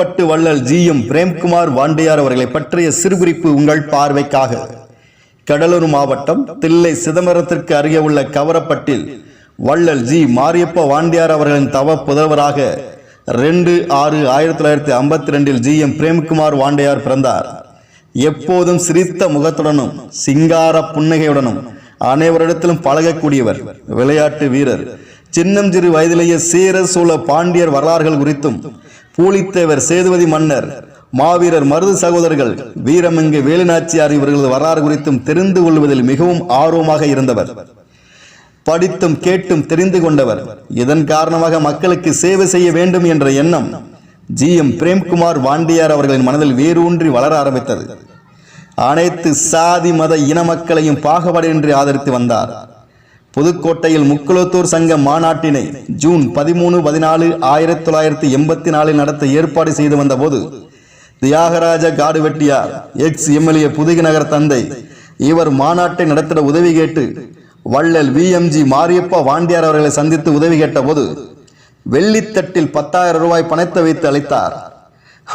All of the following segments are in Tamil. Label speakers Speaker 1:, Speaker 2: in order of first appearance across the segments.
Speaker 1: கவரப்பட்டு வள்ளல் ஜியும் பிரேம்குமார் வாண்டியார் அவர்களை பற்றிய சிறுகுறிப்பு உங்கள் பார்வைக்காக. கடலூர் மாவட்டம் தில்லை சிதம்பரத்திற்கு அருகே உள்ள கவரப்பட்டில் வள்ளல் ஜி மாரியப்ப வாண்டியார் அவர்களின் தவ புதல்வராக ரெண்டு ஆறு ஆயிரத்தி தொள்ளாயிரத்தி ஐம்பத்தி ரெண்டில் ஜி எம் பிரேம்குமார் வாண்டியார் பிறந்தார். எப்போதும் சிரித்த முகத்துடனும் சிங்கார புன்னகையுடனும் அனைவரிடத்திலும் பழகக்கூடியவர் விளையாட்டு வீரர். சின்னஞ்சிறு வயதிலேயே சீர சோழ பாண்டியர் வரலாறுகள் குறித்தும் பூலித்தேவர் சேதுபதி மன்னர் மாவீரர் மருது சகோதரர்கள் வீரமங்கு வேலுநாச்சியார் இவர்களது வரலாறு குறித்தும் தெரிந்து கொள்வதில் மிகவும் ஆர்வமாக இருந்தவர். படித்தும் கேட்டும் தெரிந்து கொண்டவர். இதன் காரணமாக மக்களுக்கு சேவை செய்ய வேண்டும் என்ற எண்ணம் ஜி. எம். பிரேம்குமார் வாண்டியார் அவர்களின் மனதில் வேரூன்றி வளர ஆரம்பித்தது. அனைத்து சாதி மத இன மக்களையும் பாகுபாடின்றி ஆதரித்து வந்தார். புதுக்கோட்டையில் முக்குளத்தூர் சங்க மாநாட்டினை ஜூன் பதிமூணு பதினாலு ஆயிரத்தி தொள்ளாயிரத்தி எண்பத்தி நாலில் நடத்த ஏற்பாடு செய்து வந்தபோது தியாகராஜ காடு வெட்டியார் எக்ஸ் எம்எல்ஏ புதுகை நகர் தந்தை இவர் மாநாட்டை நடத்திட உதவி கேட்டு வள்ளல் விஎம்ஜி மாரியப்பா வாண்டியார் அவர்களை சந்தித்து உதவி கேட்டபோது வெள்ளித்தட்டில் பத்தாயிரம் ரூபாய் பணத்தை வைத்து அளித்தார்.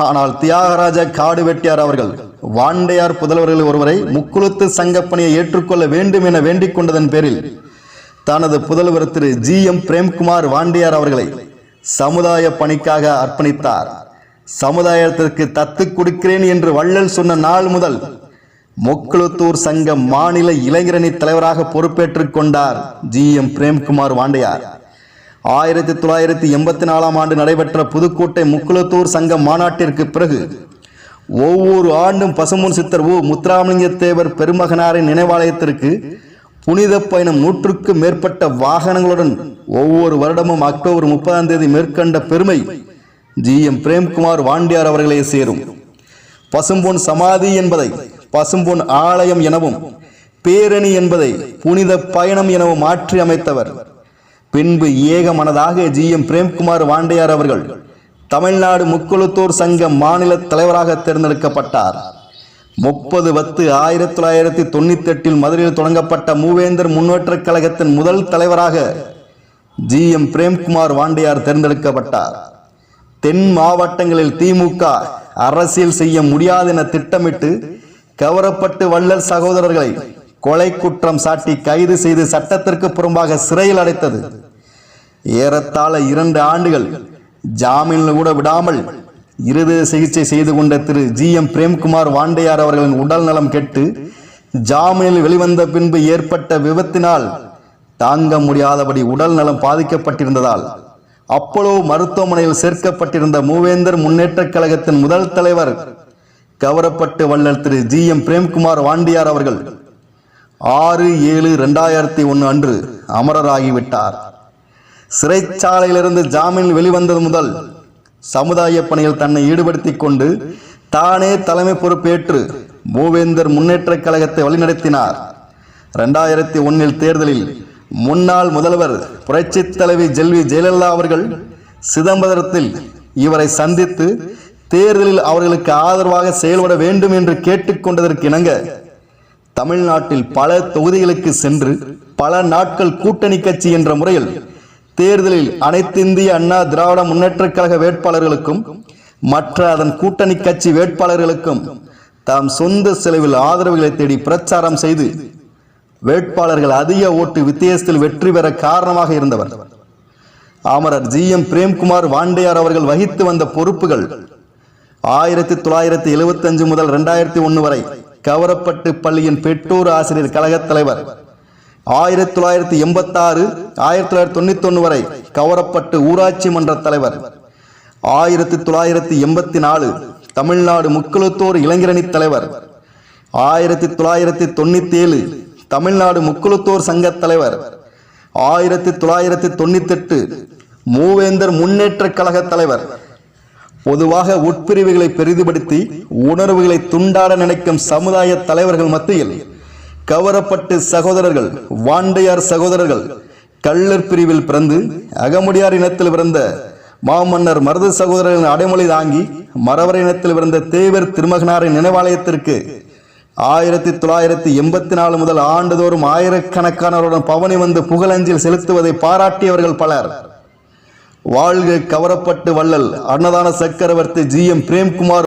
Speaker 1: ஆனால் தியாகராஜ காடு வெட்டியார் அவர்கள் வாண்டையார் புதல்வர்கள் ஒருவரை முக்குளத்து சங்கப்பணியை ஏற்றுக்கொள்ள வேண்டும் என வேண்டிக் கொண்டதன் பேரில் தனது புதல்வர் திரு ஜி எம் பிரேம்குமார் வாண்டியார் அவர்களை சமுதாய பணிக்காக அர்ப்பணித்தார். சமுதாயத்திற்கு தத்து கொடுக்கிறேன் என்று வள்ளல் சொன்ன நாள் முதல் மொக்குளத்தூர் சங்க மாநில இளைஞரணி தலைவராக பொறுப்பேற்றுக் கொண்டார் ஜி எம் பிரேம்குமார் வாண்டையார். ஆயிரத்தி தொள்ளாயிரத்தி எண்பத்தி நாலாம் ஆண்டு நடைபெற்ற புதுக்கோட்டை முக்குளத்தூர் சங்க மாநாட்டிற்கு பிறகு ஒவ்வொரு ஆண்டும் பசுமுன் சித்தர் ஓ முத்துராமலிங்க தேவர் பெருமகனாரின் நினைவாலயத்திற்கு புனித பயணம் நூற்றுக்கு மேற்பட்ட வாகனங்களுடன் ஒவ்வொரு வருடமும் அக்டோபர் முப்பதாம் தேதி மேற்கண்ட பெருமை ஜி எம் பிரேம்குமார் வாண்டியார் அவர்களே சேரும். பசும்பொன் சமாதி என்பதை பசும்பொன் ஆலயம் எனவும் பேரணி என்பதை புனித பயணம் எனவும் மாற்றி அமைத்தவர். பின்பு ஏக மனதாக ஜி எம் பிரேம்குமார் வாண்டையார் அவர்கள் தமிழ்நாடு முக்குளத்தூர் சங்க மாநில தலைவராக தேர்ந்தெடுக்கப்பட்டார். முப்பது பத்து ஆயிரத்தி தொள்ளாயிரத்தி தொண்ணூத்தி எட்டில் மதுரையில் தொடங்கப்பட்ட மூவேந்தர் முன்னேற்றக் கழகத்தின் முதல் தலைவராக ஜி எம் பிரேம்குமார் வாண்டியார் தேர்ந்தெடுக்கப்பட்டார். தென் மாவட்டங்களில் திமுக அரசியல் செய்ய முடியாது என திட்டமிட்டு கவரப்பட்டு வள்ளல் சகோதரர்களை கொலை குற்றம் சாட்டி கைது செய்து சட்டத்திற்கு புறம்பாக சிறையில் அடைத்தது. ஏறத்தாழ இரண்டு ஆண்டுகள் ஜாமீனில் கூட விடாமல் இருதய சிகிச்சை செய்து கொண்ட திரு ஜி எம் பிரேம்குமார் வாண்டையார் அவர்களின் உடல் நலம் கெட்டு ஜாமீனில் வெளிவந்த பின்பு ஏற்பட்ட விபத்தினால் தாங்க முடியாதபடி உடல் நலம் பாதிக்கப்பட்டிருந்ததால் அப்போலோ மருத்துவமனையில் சேர்க்கப்பட்டிருந்த மூவேந்தர் முன்னேற்றக் கழகத்தின் முதல் தலைவர் கவரப்பட்டு வள்ளல் திரு ஜி எம் பிரேம்குமார் வாண்டியார் அவர்கள் ஆறு ஏழு ரெண்டாயிரத்தி ஒன்று அன்று அமரராகிவிட்டார். சிறைச்சாலையிலிருந்து ஜாமீன் வெளிவந்தது முதல் சமுதாய பணியில் தன்னை ஈடுபடுத்தி கொண்டு தானே தலைமை பொறுப்பேற்று மூவேந்தர் முன்னேற்றக் கழகத்தை வழிநடத்தினார். ரெண்டாயிரத்தி ஒன்னில் தேர்தலில் முன்னாள் முதல்வர் புரட்சித் தலைவி ஜெல்வி ஜெயலலிதா அவர்கள் சிதம்பரத்தில் இவரை சந்தித்து தேர்தலில் அவர்களுக்கு ஆதரவாக செயல்பட வேண்டும் என்று கேட்டுக்கொண்டதற்கு இணங்க தமிழ்நாட்டில் பல தொகுதிகளுக்கு சென்று பல நாட்கள் கூட்டணி கட்சி என்ற முறையில் தேர்தலில் அனைத்து இந்திய அண்ணா திராவிட முன்னேற்ற கழக வேட்பாளர்களுக்கும் மற்ற அதன் கூட்டணி கட்சி வேட்பாளர்களுக்கும் தாம் சொந்த செலவில் ஆதரவுகளை தேடி பிரச்சாரம் செய்து வேட்பாளர்கள் அதிக ஓட்டு வித்தியாசத்தில் வெற்றி பெற காரணமாக இருந்தவர். அமரர் ஜி எம் பிரேம்குமார் வாண்டையார் அவர்கள் வகித்து வந்த பொறுப்புகள் ஆயிரத்தி தொள்ளாயிரத்தி எழுபத்தஞ்சு முதல் ரெண்டாயிரத்தி ஒன்று வரை கவரப்பட்டு பள்ளியின் பெற்றோர் ஆசிரியர் கழகத் தலைவர் ஆயிரத்தி தொள்ளாயிரத்தி எண்பத்தாறு ஆயிரத்தி தொள்ளாயிரத்தி தொண்ணூத்தி ஒன்று வரை கவரப்பட்டு ஊராட்சி மன்ற தலைவர். ஆயிரத்தி தொள்ளாயிரத்தி எண்பத்தி நாலு தமிழ்நாடு முக்குளத்தோர் இளைஞரணி தலைவர். ஆயிரத்தி தொள்ளாயிரத்தி தொண்ணூத்தி ஏழு தமிழ்நாடு முக்குளத்தோர் சங்க தலைவர். ஆயிரத்தி தொள்ளாயிரத்தி தொண்ணூத்தெட்டு மூவேந்தர் முன்னேற்ற கழக தலைவர். பொதுவாக உட்பிரிவுகளை பெரிதுபடுத்தி உணர்வுகளை துண்டாட நினைக்கும் சமுதாய தலைவர்கள் மத்தியில் கவரப்பட்டு சகோதரர்கள் வாண்டையார் சகோதரர்கள் கள்ளர் பிரிவில் பிறந்து அகமுடியார் இனத்தில் பிறந்த மாமன்னர் மருது சகோதரர்களின் அடைமொழி தாங்கி மறவர் இனத்தில் பிறந்த தேவர் திருமகனாரின் நினைவாலயத்திற்கு ஆயிரத்தி தொள்ளாயிரத்தி எண்பத்தி நாலு முதல் ஆண்டுதோறும் ஆயிரக்கணக்கானவருடன் பவனி வந்து புகழஞ்சில் செலுத்துவதை பாராட்டியவர்கள் பலர். வாழ்க கவரப்பட்டு வள்ளல். அன்னதான சக்கரவர்த்தி ஜி எம் பிரேம்குமார்